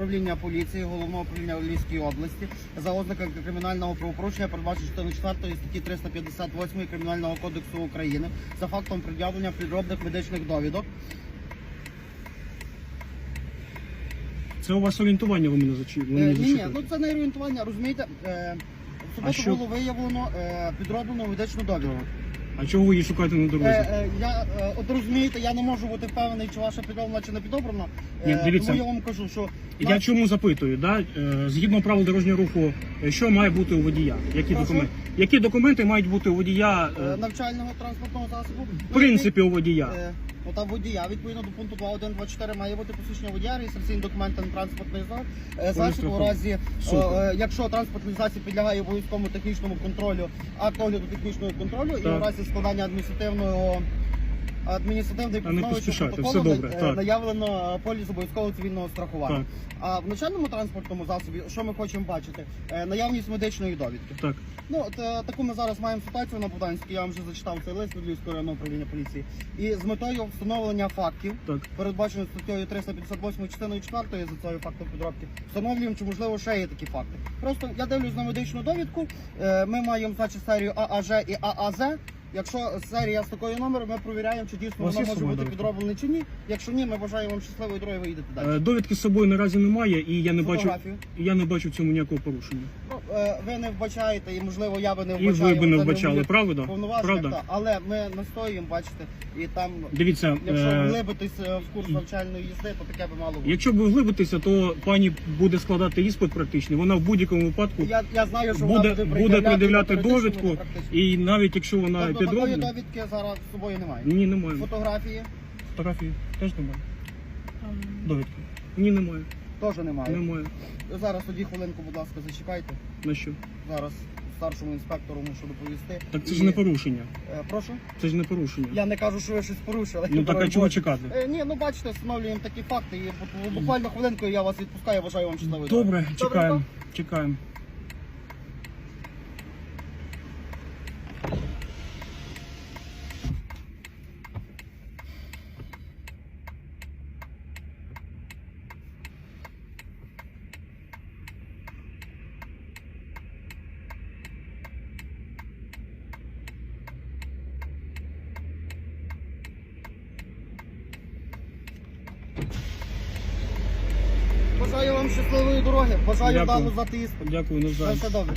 управління поліції головного управління у Львівській області за ознаками кримінального правопорушення передбачено частиною 4 статті 358 Кримінального кодексу України за фактом пред'явлення підробних медичних довідок. Це у вас орієнтування ви мене ви Е, ні, ні, ну це не орієнтування, розумієте? Е, в суботу що? було виявлено е, підроблену медичну довідку. А чого ви її шукаєте на дорозі? Е, е, я, е, от розумієте, я не можу бути впевнений, чи ваша підроблена, чи не підобрана. Ні, дивіться. Тому я вам кажу, що Я чому запитую, да? е, згідно правил дорожнього руху, е, що має бути у водія? Які Прошу? документи? Які документи мають бути у водія? е, е, навчального транспортного засобу. В принципі, у водія. Е, та водія, відповідно до пункту 2.1.24 має бути посвідчення водія, реєстраційні документи на транспортний е, засіб у разі, е, якщо транспортний засіб підлягає обов'язковому технічному контролю, акт огляду технічного контролю, і у разі складання адміністративного адміністративної А не постанови поспішайте, протоколу все добре, е, так. наявлено поліс обов'язкового цивільного страхування. Так. А в начальному транспортному засобі, що ми хочемо бачити? Е, Наявність медичної довідки. Так. Ну, от, е, таку ми зараз маємо ситуацію на Буданській, я вам вже зачитав цей лист від Львівського районного управління поліції. І з метою встановлення фактів, Так. передбачено статтею 358 частиною 4 за цією фактом підробки, встановлюємо, чи можливо ще є такі факти. Просто я дивлюсь на медичну довідку, е, ми маємо значить серію ААЖ і ААЗ. Якщо серія з такою номером, ми перевіряємо, чи дійсно вас вона є з може собою бути довідка? підроблена чи ні. Якщо ні, ми бажаємо вам щасливої дороги, ви їдете далі. Е, Довідки з собою наразі немає, і я не бачу, Фотографію. і я не бачу в цьому ніякого порушення. Ну, е, ви не вбачаєте, і можливо я би не І вбачаю. ви б не це вбачали, правда? Правда? та. але ми настоюємо, бачите, і там, Дивіться, якщо е, вглибитись е, в курс навчальної їзди, то таке би мало бути. якщо ви вглибитеся, то пані буде складати іспит практичний. Вона в будь-якому випадку Я, я знаю, що буде, вона буде пред'являти довідку, і навіть якщо вона Тобто такої довідки зараз з собою немає. ні, немає. Фотографії Фотографії теж немає. Довідки. Ні, немає. Теж немає. Немає. Зараз тоді хвилинку, будь ласка, зачекайте. На що? Зараз старшому інспектору мушу доповісти. Так це І, ж не порушення. е, Прошу? Це ж не порушення. Я не кажу, що ви щось порушили. Ну так а чого чекати? Е, Ні, ну бачите, встановлюємо такі факти. І бу- буквально хвилинку я вас відпускаю, бажаю вам щасливої дороги. Добре, чекаємо. Чекаємо. Бажаю вам щасливої дороги. Бажаю Дякую. за здати. Дякую, На навзаєм. все добре.